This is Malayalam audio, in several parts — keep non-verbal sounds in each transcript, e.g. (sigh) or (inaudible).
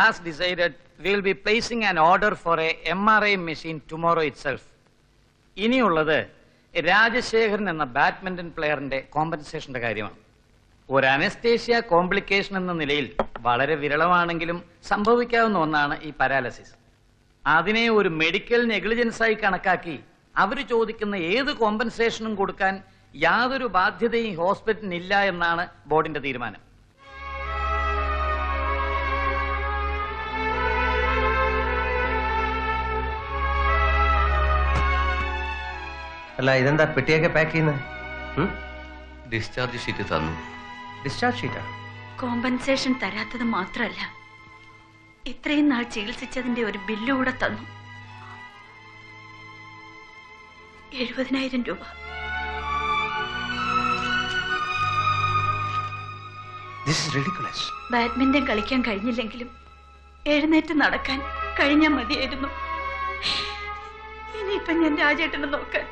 As decided, we will be placing an order for a MRI machine tomorrow itself. ഇനിയുള്ളത് രാജശേഖരൻ എന്ന ബാഡ്മിന്റൺ പ്ലെയറിന്റെ കോമ്പൻസേഷന്റെ കാര്യമാണ്. ഒരു അനസ്തേഷ്യ കോംപ്ലിക്കേഷൻ എന്ന നിലയിൽ വളരെ വിരളമാണെങ്കിലും സംഭവിക്കാവുന്ന ഒന്നാണ് ഈ പാരാലസിസ്. അതിനെ ഒരു മെഡിക്കൽ നെഗ്ലിജൻസായി കണക്കാക്കി അവർ ചോദിക്കുന്ന ഏത് കോമ്പൻസേഷനും കൊടുക്കാൻ യാതൊരു ബാധ്യതയും ഹോസ്പിറ്റലിനില്ല എന്നാണ് ബോർഡിന്റെ തീരുമാനം. അല്ല ഇതെന്താ പെട്ടിയൊക്കെ പാക്ക് ചെയ്യുന്നത് ഡിസ്ചാർജ് ഷീറ്റ് തന്നു. ഡിസ്ചാർജ് ഷീറ്റാ കോമ്പൻസേഷൻ തരാത്തത് മാത്രമല്ല. ഇത്രയും നാൾ ചികിത്സിച്ചതിന്റെ ഒരു ബില്ല് കൂടെ തന്നു. എഴുപതിനായിരം രൂപ. ബാഡ്മിന്റൺ കളിക്കാൻ കഴിഞ്ഞില്ലെങ്കിലും എഴുന്നേറ്റ് നടക്കാൻ കഴിഞ്ഞാൽ മതിയായിരുന്നു. ഇനിയിപ്പൊ ഞാൻ രാജേട്ടനെ നോക്കാൻ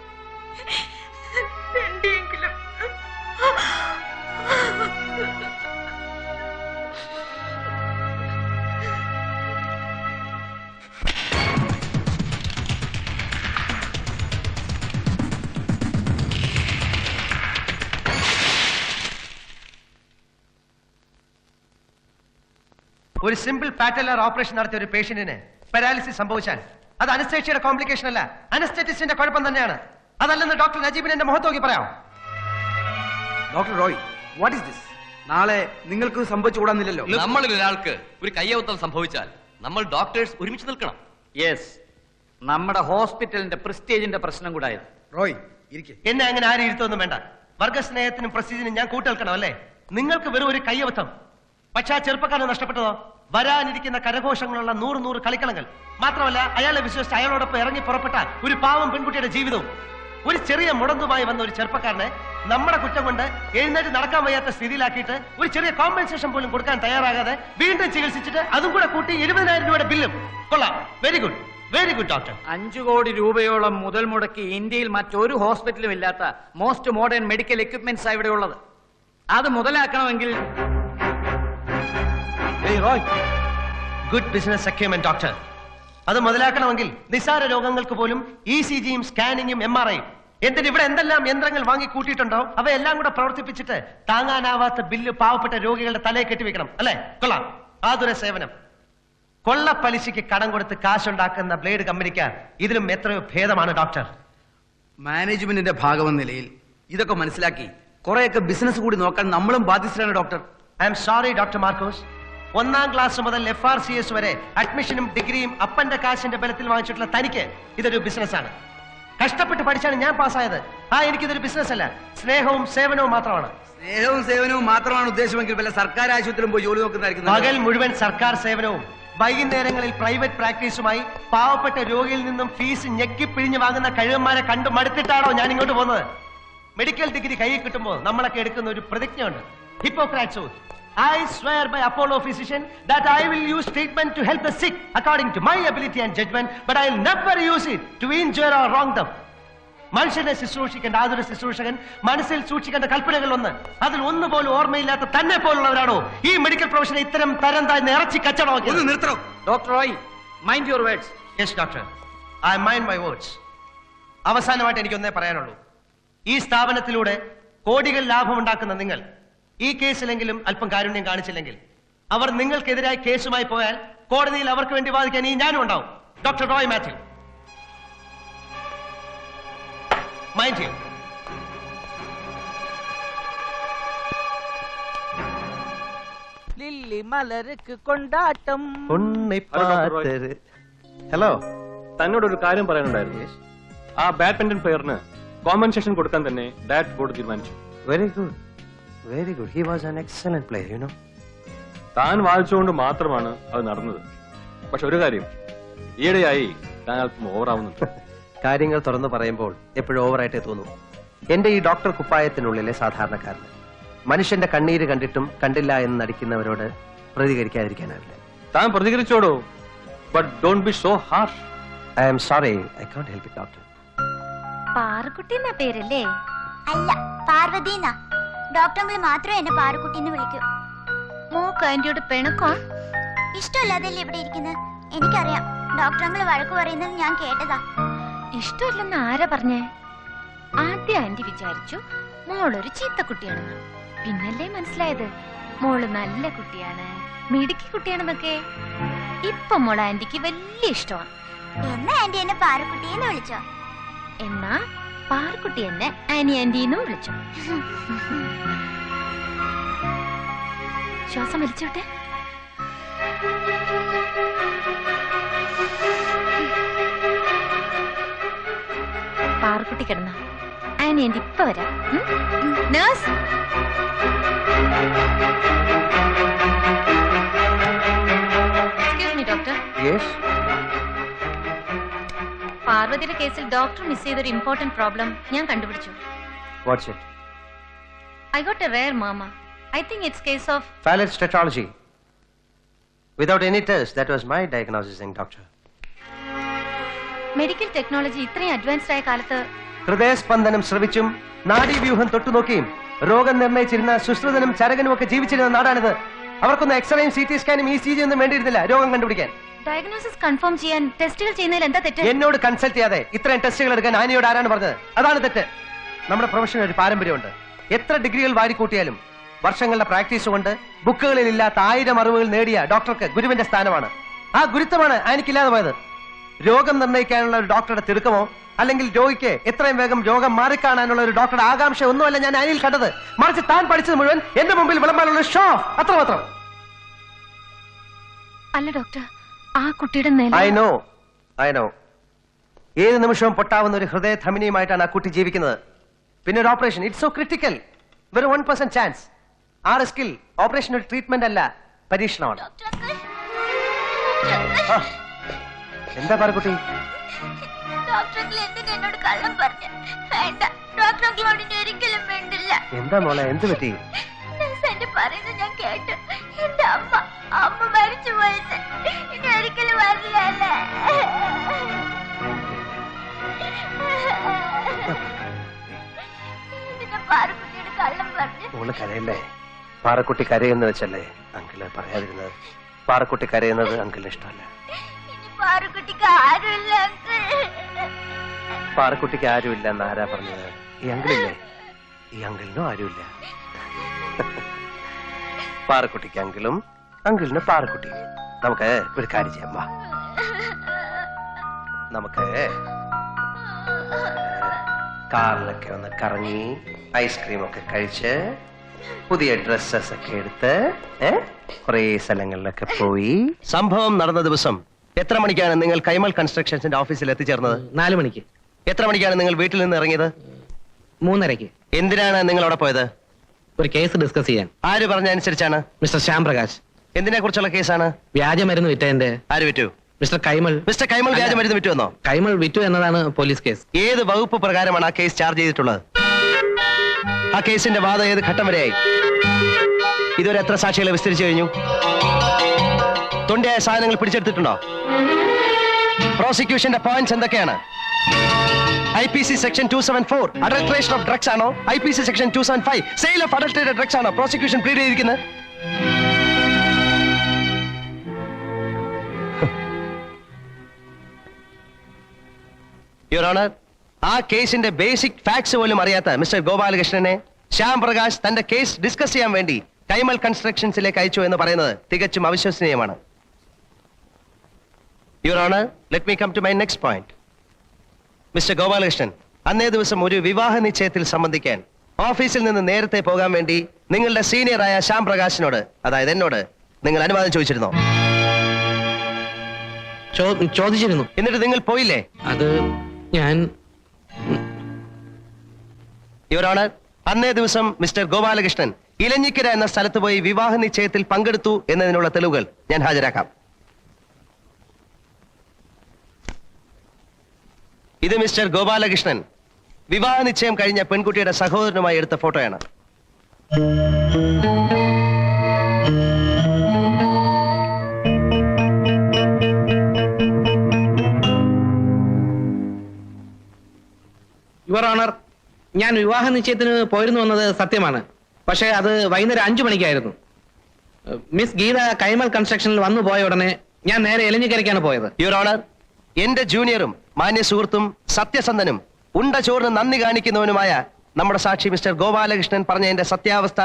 ഒരു സിമ്പിൾ പാറ്റലർ ഓപ്പറേഷൻ നടത്തിയ ഒരു പേഷ്യന്റിന് പാരാലിസിസ് സംഭവിച്ചാൽ അത് അനസ്തേഷ്യയുടെ കോംപ്ലിക്കേഷൻ അല്ല അനസ്തറ്റിസ്റ്റിന്റെ കുഴപ്പം തന്നെയാണ്. അതല്ലെന്ന് ഡോക്ടർ നജീബിന് എന്റെ മുഖത്ത് നോക്കി പറയാം. Doctor Roy what is this നാളെ നിങ്ങൾക്ക് സംഭവിച്ചുകൂടാന്നില്ലല്ലോ നമ്മളിൽ ഒരാൾക്ക് ഒരു കയ്യവത്തം സംഭവിച്ചാൽ നമ്മൾ ഡോക്ടേഴ്സ് ഒരുമിച്ച് നിൽക്കണം. യെസ് നമ്മുടെ ഹോസ്പിറ്റലിന്റെ പ്രസ്റ്റേജിന്റെ പ്രശ്നം കൂടായത്. റോയ് ഇരിക്കെ. എന്നെ അങ്ങനെ ആരും ഇരുത്തൊന്നും വേണ്ട. വർഗസ്നേഹത്തിനും പ്രസ്റ്റീജിനും ഞാൻ കൂട്ടേൽക്കണം അല്ലേ? നിങ്ങൾക്ക് വെറും ഒരു കയ്യവത്തം പക്ഷെ ആ ചെറുപ്പക്കാരനെ നഷ്ടപ്പെട്ടതോ? വരാനിരിക്കുന്ന കരഘോഷങ്ങളുള്ള നൂറ് നൂറ് കളിക്കളങ്ങൾ. മാത്രമല്ല അയാളെ വിശ്വസിച്ച് അയാളോടൊപ്പം ഇറങ്ങി പുറപ്പെട്ട ഒരു പാവം പെൺകുട്ടിയുടെ ജീവിതവും. ഒരു ചെറിയ മുടന്തുമായി വന്ന ഒരു ചെറുപ്പക്കാരനെ നമ്മുടെ കുറ്റം കൊണ്ട് എഴുന്നേറ്റ് നടക്കാൻ വയ്യാത്ത സ്ഥിതിയിലാക്കിയിട്ട് ഒരു ചെറിയ കോമ്പൻസേഷൻ പോലും കൊടുക്കാൻ തയ്യാറാകാതെ വീണ്ടും ചികിത്സിച്ചിട്ട് അതും കൂടെ കൂട്ടി എഴുപതിനായിരം രൂപയുടെ ബില്ലും. കൊള്ളാം. Very good very good doctor അഞ്ചു കോടി രൂപയോളം മുതൽ മുടക്കി ഇന്ത്യയിൽ മറ്റൊരു ഹോസ്പിറ്റലും ഇല്ലാത്ത മോസ്റ്റ് മോഡേൺ മെഡിക്കൽ എക്യുപ്മെന്റ്സ് ഇവിടെ ഉള്ളത്. അത് മുതലാക്കണമെങ്കിൽ ഗുഡ് ബിസിനസ് സെക്യൂമെന്റ് ഡോക്ടർ അത് മുതലാക്കണമെങ്കിൽ നിസാര രോഗങ്ങൾക്ക് പോലും ഇ സി ജിയും സ്കാനിങ്ങും എം ആർ ഐയും എന്തിന് ഇവിടെ എന്തെല്ലാം യന്ത്രങ്ങൾ വാങ്ങി കൂട്ടിയിട്ടുണ്ടോ? അവയെല്ലാം കൂടെ പ്രവർത്തിപ്പിച്ചിട്ട് താങ്ങാനാവാത്ത ബില്ല് പാവപ്പെട്ട രോഗികളുടെ തലയെ കെട്ടിവെക്കണം അല്ലെ? കൊള്ളാം. ആതുര സേവനം. കൊള്ള പലിശയ്ക്ക് കടം കൊടുത്ത് കാശുണ്ടാക്കുന്ന ബ്ലേഡ് കമ്പനിക്ക് ഇതിലും എത്രയോ ഭേദമാണ് ഡോക്ടർ. മാനേജ്മെന്റിന്റെ ഭാഗമെന്ന നിലയിൽ ഇതൊക്കെ മനസ്സിലാക്കി കുറെയൊക്കെ ബിസിനസ് കൂടി നോക്കാൻ നമ്മളും ബാധ്യസ്ഥരാണ് doctor. I am sorry doctor Marcos. ഒന്നാം ക്ലാസ് മുതൽ എഫ് ആർ സി എസ് വരെ അഡ്മിഷനും ഡിഗ്രിയും അപ്പന്റെ കാശിന്റെ ബലത്തിൽ വാങ്ങിച്ചിട്ടുള്ള തനിക്ക് ഇതൊരു ബിസിനസ്സാണ് കഷ്ടപ്പെട്ട് പഠിച്ചാണ് ഞാൻ പാസ്സായത് ആ എനിക്കിതൊരു ബിസിനസ് അല്ല. സ്നേഹവും സേവനവും മാത്രമാണ്. സ്നേഹവും സേവനവും മാത്രമാണ് ഉദ്ദേശമെങ്കിൽ വല്ല സർക്കാർ ആശുപത്രിയിലും പോയി ജോലി നോക്കുന്നതായിരിക്കും പകൽ മുഴുവൻ സർക്കാർ സേവനവും വൈകുന്നേരങ്ങളിൽ പ്രൈവറ്റ് പ്രാക്ടീസുമായി പാവപ്പെട്ട രോഗിയിൽ നിന്നും ഫീസ് ഞെക്കി പിഴിഞ്ഞു വാങ്ങുന്ന കഴിവന്മാരെ കണ്ടു മടുത്തിട്ടാണോ ഞാൻ ഇങ്ങോട്ട് പോകുന്നത്? മെഡിക്കൽ ഡിഗ്രി കയ്യിൽ കിട്ടുമ്പോൾ നമ്മളൊക്കെ എടുക്കുന്ന ഒരു പ്രതിജ്ഞയുണ്ട്. Hippocrates I swear by Apollo physician that I will use treatment to help the sick according to my ability and judgment, but I'll never use it to injure or wrong them. മനുഷ്യനെ ശുശ്രൂഷിക്കേണ്ട ആതൊരു ശുശ്രൂഷകൻ മനസ്സിൽ സൂക്ഷിക്കേണ്ട കൽപ്പനകൾ ഒന്ന് അതിൽ ഒന്ന് പോലും ഓർമ്മയില്ലാത്ത തന്നെ പോലുള്ളവരാണോ? ഈ മെഡിക്കൽ പ്രൊഫഷനെ ഇത്തരം തരം താഴ്ന്ന ഇറച്ചി ഒന്ന് കച്ചവടമാക്കി നിർത്തണം. Doctor Roy mind your words yes doctor I mind my words അവസാനമായിട്ട് എനിക്കൊന്നേ പറയാനുള്ളൂ. ഈ സ്ഥാപനത്തിലൂടെ കോടികൾ ലാഭമുണ്ടാക്കുന്ന നിങ്ങൾ ഈ കേസിലെങ്കിലും അല്പം കാരുണ്യം കാണിച്ചില്ലെങ്കിൽ അവർ നിങ്ങൾക്കെതിരായി കേസുമായി പോയാൽ കോടതിയിൽ അവർക്ക് വേണ്ടി വാദിക്കാൻ ഈ ഞാനും ഉണ്ടാവും. Doctor Roy Mathew mind you lily മലർക്ക് കൊണ്ടാട്ടം. ഹലോ തന്നോട് ഒരു കാര്യം പറയാനുണ്ടായിരുന്നു. ആ ബാഡ്മിന്റൺ പ്ലെയറിന് കോമ്പൻസേഷൻ കൊടുക്കാൻ തന്നെ ഡയറക്ട് ബോർഡ് തീരുമാനിച്ചു. Very good very good he was an excellent player you know താൻ വായിച്ചുകൊണ്ട് മാത്രമാണ് അത് നടന്നത്. പക്ഷെ ഒരു കാര്യം ഈയിടെയായി താൻ അല്പം ഓവറാവുന്നുണ്ട്. (laughs) കാര്യങ്ങൾ തുറന്നു പറയുമ്പോൾ എപ്പോഴും ഓവറായിട്ടേ തോന്നൂ. എന്റെ ഈ ഡോക്ടർ കുപ്പായത്തിനുള്ളിലെ സാധാരണക്കാരന് മനുഷ്യന്റെ കണ്ണീര് കണ്ടിട്ടും കണ്ടില്ല എന്ന് നടിക്കുന്നവരോട് പ്രതികരിക്കാതിരിക്കാനാവില്ല. താൻ പ്രതികരിച്ചോടോ? But don't be so harsh I am sorry I can't help it doctor Parukutty എന്നാ പേരല്ലേ? അല്ല പാർവതി എന്നാ. ഡോക്ടറിൽ മാത്രമേ എന്നെ പാറുക്കുട്ടി എന്ന് വിളിക്കൂ. മൂക്ക് ആന്റിയുടെ പിണക്കോ? ഇഷ്ടമല്ലാതല്ലേ ഇവിടെ ഇരിക്കുന്നത് എനിക്കറിയാം. ഡോക്ടർ അങ്കിൾ വഴക്ക് പറയുന്നത് ഞാൻ കേട്ടതാ. ഇഷ്ടമില്ലെന്ന് ആരാ പറഞ്ഞേ? ആദ്യം ആന്റി വിചാരിച്ചു മോളൊരു ചീത്ത കുട്ടിയാണെന്ന് പിന്നല്ലേ മനസ്സിലായത്? മോൾ നല്ല കുട്ടിയാണ്. മിടുക്കി കുട്ടിയാണെന്നൊക്കെ. ഇപ്പൊ മോൾ ആന്റിക്ക് വലിയ ഇഷ്ടമാണ് എന്നാ ആന്റി എന്നെ പാറക്കുട്ടിയെന്ന് വിളിച്ചോ? എന്നാ പാർക്കുട്ടി എന്നെ ആനി ആന്റിന്നും വിളിച്ചു. ശ്വാസം വലിച്ചോട്ടെ. പാർക്കുട്ടി കിടന്ന. ആനി ആന്റി ഇപ്പൊ വരാം. നേഴ്സ് ഡോക്ടർ പാർവതിയുടെ കേസിൽ ഡോക്ടർ മിസ് ചെയ്തൊരു ഇമ്പോർട്ടന്റ് പ്രോബ്ലം ഞാൻ കണ്ടുപിടിച്ചു. What's it I got a rare mama. I think it's case of Phalanx without any test that was my diagnosis doctor medical technology ഇത്രയും അഡ്വാൻസ്ഡ് ആയ കാലത്ത് ഹൃദയസ്പന്ദനം ശ്രവിച്ചും നാഡീവ്യൂഹം തൊട്ടുനോക്കിയും രോഗം നിർണയിച്ചിരുന്ന സുശ്രുതനും ചരകനും ഒക്കെ ജീവിച്ചിരുന്ന നാടാണിത്. അവർക്കൊന്ന് എക്സ്റേയും സി ടി സ്കാനും ഇ സി ജി ഒന്നും വേണ്ടിയിരുന്നില്ല രോഗം കണ്ടുപിടിക്കാൻ. ഡയഗ്നോസിസ് കൺഫേം ചെയ്യാൻ ടെസ്റ്റുകൾ ചെയ്യുന്നതിൽ എന്താ തെറ്റ്? എന്നോട് കൺസൾട്ട് ചെയ്യാതെ ഇത്രയും ടെസ്റ്റുകൾ എടുക്കാൻ ആനിയോട് ആരാണ് പറഞ്ഞത്? അതാണ് തെറ്റ്. നമ്മുടെ പ്രൊഫഷന് ഒരു പാരമ്പര്യമുണ്ട്. എത്ര ഡിഗ്രികൾ വാരിക്കൂട്ടിയാലും വർഷങ്ങളുടെ പ്രാക്ടീസ് കൊണ്ട് ബുക്കുകളിൽ ഇല്ലാത്ത ആയിരം അറിവുകൾ നേടിയ ഡോക്ടർക്ക് ഗുരുവിന്റെ സ്ഥാനമാണ്. ആ ഗുരുത്വമാണ് ആനിക്കില്ലാതെ പോയത്. രോഗം നിർണയിക്കാനുള്ള ഒരു ഡോക്ടറുടെ തിടുക്കമോ അല്ലെങ്കിൽ രോഗിക്ക് എത്രയും വേഗം രോഗം മാറിക്കാണാനുള്ള ഒരു ഡോക്ടറുടെ ആകാംക്ഷ ഒന്നുമല്ല ഞാൻ ആനിയിൽ കണ്ടത്. മറിച്ച് താൻ പഠിച്ചത് മുഴുവൻ എന്റെ മുമ്പിൽ വിളമ്പാനുള്ള ഷോ അത്രമാത്രം. അല്ല ഡോക്ടർ ആ കുട്ടിയുടെ നില? ഐ നോ ഐ നോ ഏത് നിമിഷവും പൊട്ടാവുന്ന ഒരു ഹൃദയ ധമനിയുമായിട്ടാണ് ആ കുട്ടി ജീവിക്കുന്നത്. പിന്നെ ഒരു ഓപ്പറേഷൻ ഇറ്റ്സ് സോ ക്രിട്ടിക്കൽ വെറും വൺ പെർസെന്റ് ചാൻസ് ആ റിസ്കിൽ ഓപ്പറേഷൻ ഒരു ട്രീറ്റ്മെന്റ് അല്ല പരീക്ഷണമാണ്. ആ, എന്താ പറ കുട്ടി? എന്നോട് കള്ളം പറഞ്ഞു? വേണ്ട. ഡോക്ടർ അങ്കിളോട് ഇനി ഒരിക്കലും വേണ്ടില്ല എന്താ മോളെ? എന്ത് പറ്റി? നഴ്സ് എന്റെ പറയുന്നത് ഞാൻ കേട്ടു. എന്റെ അമ്മ അമ്മ മരിച്ചു പോയിട്ട് ഇനി ഒരിക്കലും വരില്ല അല്ലേ പാറക്കുട്ടിയുടെ കള്ളം പറഞ്ഞു മോൾ കരയല്ലേ? പാറക്കുട്ടി കരയെന്ന് വെച്ചല്ലേ? അങ്കിൾ പറയാതിരുന്നത്. പാറക്കുട്ടി കരയുന്നത് അങ്കിളിന് ഇഷ്ടമല്ല. പാറക്കുട്ടിക്ക് ആരുമില്ല പാറക്കുട്ടിക്ക് ആരുമില്ല എന്ന് ആരാ പറഞ്ഞത്? ഈ അങ്കിളില്ലേ? ഈ അങ്കിളിനും ആരുമില്ല. പാറക്കുട്ടിക്ക് അങ്കിളും അങ്കിളിന് പാറക്കുട്ടി. നമുക്ക് ഒരു കാര്യം ചെയ്യാം വാ. നമുക്ക് കാറിലൊക്കെ ഒന്ന് കറങ്ങി ഐസ്ക്രീം ഒക്കെ കഴിച്ച് പുതിയ ഡ്രസ്സസ് ഒക്കെ എടുത്ത് കുറേ സ്ഥലങ്ങളിലൊക്കെ പോയി. സംഭവം നടന്ന ദിവസം എത്ര മണിക്കാണ് നിങ്ങൾ കൈമൽ കൺസ്ട്രക്ഷൻസിന്റെ ഓഫീസിൽ എത്തിച്ചേർന്നത്? നാല് മണിക്ക്. എത്ര മണിക്കാണ് നിങ്ങൾ വീട്ടിൽ നിന്ന് ഇറങ്ങിയത്? മൂന്നരയ്ക്ക്. എന്തിനാണ് നിങ്ങൾ അവിടെ പോയത്? ഒരു കേസ് ഡിസ്കസ് ചെയ്യാൻ. ആര് പറഞ്ഞ അനുസരിച്ചാണ് മിസ്റ്റർ ശ്യാം പ്രകാശ് എന്തിനെ കുറിച്ചുള്ള കേസാണ്? വ്യാജമരുന്ന് വിറ്റതിന്റെ ആര് വിറ്റു? മിസ്റ്റർ കൈമൾ. മിസ്റ്റർ കൈമൾ വ്യാജമരുന്ന് വിറ്റു എന്നോ കൈമൾ വിറ്റു എന്നതാണ് പോലീസ് കേസ്. ഏത് വകുപ്പ് പ്രകാരമാണ് ആ കേസ് ചാർജ് ചെയ്തിട്ടുള്ളത്? ആ കേസിന്റെ വാദം ഏത് ഘട്ടം വരെയായി? ഇതുവരെ എത്ര സാക്ഷികളെ വിസ്തരിച്ചു കഴിഞ്ഞു? തൊണ്ടിയായ സാധനങ്ങൾ പിടിച്ചെടുത്തിട്ടുണ്ടോ? പ്രോസിക്യൂഷന്റെ പോയിന്റ്സ് എന്തൊക്കെയാണ്? I P C section two seven four adulteration of drugs ആണോ? I P C section two seven five sale of adulterated drugs ആണോ? പ്രോസിക്യൂഷൻ പ്ലീഡ് ചെയ്തിരിക്കുന്നത്? യുവർ ഓണർ ആ കേസിന്റെ ബേസിക് ഫാക്ട്സ് പോലും അറിയാത്ത മിസ്റ്റർ ഗോപാലകൃഷ്ണനെ ശ്യാം പ്രകാശ് തന്റെ കേസ് ഡിസ്കസ് ചെയ്യാൻ വേണ്ടി കൈമൽ കൺസ്ട്രക്ഷൻസിലേക്ക് അയച്ചു എന്ന് പറയുന്നത് തികച്ചും അവിശ്വസനീയമാണ്. Your honour let me come to my next point mister Gopalakrishnan അന്നേ ദിവസം ഒരു വിവാഹ നിശ്ചയത്തിൽ സംബന്ധിക്കാൻ ഓഫീസിൽ നിന്ന് നേരത്തെ പോകാൻ വേണ്ടി നിങ്ങളുടെ സീനിയറായ ശ്യാം പ്രകാശിനോട് അതായത് എന്നോട് നിങ്ങൾ അനുവാദം ചോദിച്ചിരുന്നോ? ചോദിച്ചിരുന്നു. എന്നിട്ട് നിങ്ങൾ പോയില്ലേ? അത് ഞാൻ യുവർ അന്നേ ദിവസം മിസ്റ്റർ ഗോപാലകൃഷ്ണൻ ഇലഞ്ഞിക്കര എന്ന സ്ഥലത്ത് പോയി വിവാഹ നിശ്ചയത്തിൽ പങ്കെടുത്തു എന്നതിനുള്ള തെളിവുകൾ ഞാൻ ഹാജരാക്കാം. ഇത് മിസ്റ്റർ ഗോപാലകൃഷ്ണൻ വിവാഹ നിശ്ചയം കഴിഞ്ഞ പെൺകുട്ടിയുടെ സഹോദരനുമായി എടുത്ത ഫോട്ടോയാണ്. ഓണർ ഞാൻ വിവാഹ നിശ്ചയത്തിന് പോയിരുന്നു വന്നത് സത്യമാണ്. പക്ഷേ അത് വൈകുന്നേരം അഞ്ചു മണിക്കായിരുന്നു. മിസ് ഗീത കൈമൽ കൺസ്ട്രക്ഷനിൽ വന്നു പോയ ഉടനെ ഞാൻ നേരെ എലഞ്ഞിക്കരയ്ക്കാണ് പോയത്. യുവർ ഓണർ എന്റെ ജൂനിയറും മാന്യ സുഹൃത്തും സത്യസന്ധനും ഉണ്ട ചോറിന് നന്ദി കാണിക്കുന്നവനുമായ നമ്മുടെ സാക്ഷി മിസ്റ്റർ ഗോപാലകൃഷ്ണൻ പറഞ്ഞ എന്റെ സത്യാവസ്ഥ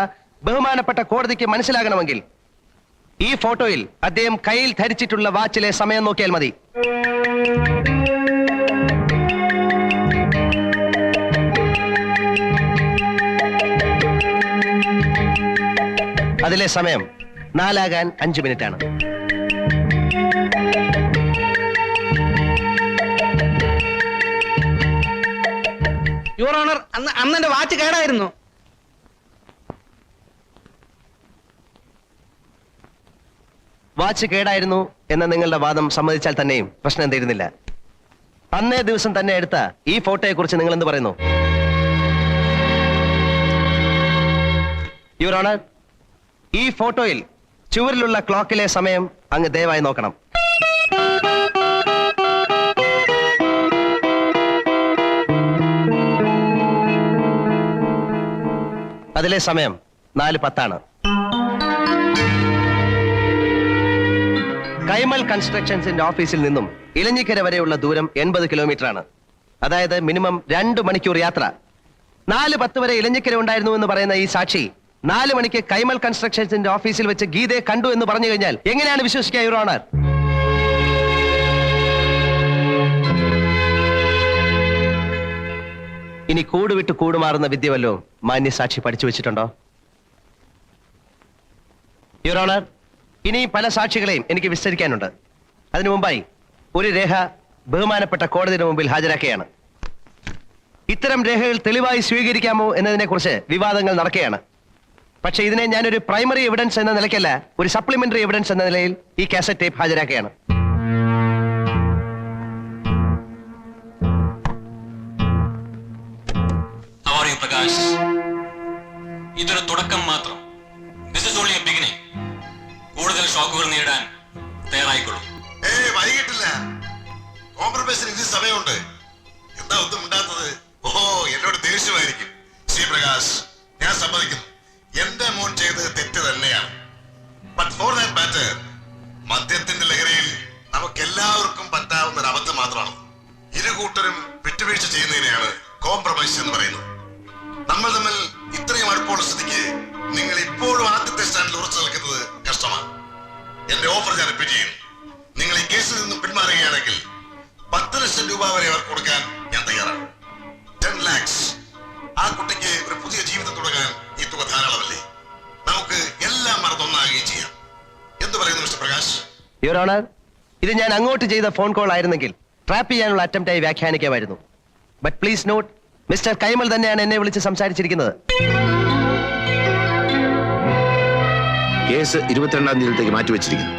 ബഹുമാനപ്പെട്ട കോടതിക്ക് മനസ്സിലാകണമെങ്കിൽ ഈ ഫോട്ടോയിൽ അദ്ദേഹം കയ്യിൽ ധരിച്ചിട്ടുള്ള വാച്ചിലെ സമയം നോക്കിയാൽ മതി. അതിലെ സമയം നാലാകാൻ അഞ്ചു മിനിറ്റ് ആണ് യുവർ ഓണർ അന്ന് അന്ന് വാച്ച് കേടായിരുന്നു. വാച്ച് കേടായിരുന്നു എന്ന നിങ്ങളുടെ വാദം സമ്മതിച്ചാൽ തന്നെയും പ്രശ്നം തീരുന്നില്ല. അന്നേ ദിവസം തന്നെ എടുത്ത ഈ ഫോട്ടോയെ കുറിച്ച് നിങ്ങൾ എന്ത് പറയുന്നു? യുവർ ഓണർ ഈ ഫോട്ടോയിൽ ചുവരിലുള്ള ക്ലോക്കിലെ സമയം അങ്ങ് ദയവായി നോക്കണം. അതിലെ സമയം നാല് പത്താണ്. കൈമൽ കൺസ്ട്രക്ഷൻസിന്റെ ഓഫീസിൽ നിന്നും ഇലഞ്ഞിക്കര വരെയുള്ള ദൂരം എൺപത് കിലോമീറ്റർ ആണ് അതായത് മിനിമം രണ്ട് മണിക്കൂർ യാത്ര. നാല് പത്ത് വരെ ഇലഞ്ഞിക്കര ഉണ്ടായിരുന്നു എന്ന് പറയുന്ന ഈ സാക്ഷി നാല് മണിക്ക് കൈമൽ കൺസ്ട്രക്ഷൻസിന്റെ ഓഫീസിൽ വെച്ച് ഗീതയെ കണ്ടു എന്ന് പറഞ്ഞു കഴിഞ്ഞാൽ എങ്ങനെയാണ് വിശ്വസിക്കുക യുവർ ഓണർ ഇനി കൂടുവിട്ട് കൂടുമാറുന്ന വിദ്യ വല്ലോ മാന്യ സാക്ഷി പഠിച്ചു വെച്ചിട്ടുണ്ടോ? യുവർ ഓണർ ഇനി പല സാക്ഷികളെയും എനിക്ക് വിസ്തരിക്കാനുണ്ട്. അതിനു മുമ്പായി ഒരു രേഖ ബഹുമാനപ്പെട്ട കോടതിയുടെ മുമ്പിൽ ഹാജരാക്കുകയാണ്. ഇത്തരം രേഖകൾ തെളിവായി സ്വീകരിക്കാമോ എന്നതിനെക്കുറിച്ച് വിവാദങ്ങൾ നടക്കുകയാണ്. പക്ഷെ ഇതിനെ ഞാനൊരു പ്രൈമറി എവിഡൻസ് എന്ന നിലയ്ക്കല്ല ഒരു സപ്ലിമെന്ററി എവിഡൻസ് എന്ന നിലയിൽ ഈ കാസറ്റ് ടേപ്പ് ഹാജരാക്കുകയാണ്. പ്രകാശ് ഇതൊരു തുടക്കം മാത്രം. This is only a beginning കൂടുതൽ ഷോക്കുകൾ നേടാൻ തയ്യാറായിക്കൊള്ളൂ. ഏയ് വൈകിട്ടില്ല. കോംപ്രമൈസിന് ഇനി സമയമുണ്ട്. എന്താ ഒന്നും ഉണ്ടാത്തത് ഓ എന്നോട് ദേഷ്യമായിരിക്കും. ശ്രീപ്രകാശ് ഞാൻ സമ്മതിക്കുന്നു. എന്റെ മോൻ ചെയ്തത് തെറ്റ് തന്നെയാണ്. ബട്ട് ഫോർ ദാറ്റ് മാറ്റർ മദ്യത്തിന്റെ ലഹരിയിൽ നമുക്ക് എല്ലാവർക്കും പറ്റാവുന്ന ഒരു അബദ്ധം മാത്രമാണ്. ഇരു കൂട്ടരും വിട്ടുവീഴ്ച ചെയ്യുന്നതിനെയാണ് കോംപ്രമൈസ് എന്ന് പറയുന്നത്. നമ്മൾ തമ്മിൽ ഇത്രയും അടുപ്പമുള്ള സ്ഥിതിക്ക് നിങ്ങൾ ഇപ്പോഴും ആദ്യത്തെ സ്റ്റാൻഡിൽ ഉറച്ചു നിൽക്കുന്നത് കഷ്ടമാണ്. എന്റെ ഓഫർ ഞാൻ റിപ്പീറ്റ് ചെയ്യുന്നു. നിങ്ങൾ ഈ കേസിൽ നിന്നും പിന്മാറുകയാണെങ്കിൽ പത്ത് ലക്ഷം രൂപ വരെ അവർക്ക് കൊടുക്കാൻ യുവർ ഓണർ ഇത് ഞാൻ അങ്ങോട്ട് ചെയ്ത ഫോൺ കോൾ ആയിരുന്നെങ്കിൽ ട്രാപ്പ് ചെയ്യാനുള്ള അറ്റംപ്റ്റ് ആയി വ്യാഖ്യാനിക്കാമായിരുന്നു. But please note mister Kaimal തന്നെയാണ് എന്നെ വിളിച്ച് സംസാരിച്ചിരിക്കുന്നത്. കേസ് ഇരുപത്തിരണ്ടാം തീയതിയിലേക്ക് മാറ്റിവെച്ചിരിക്കുന്നു.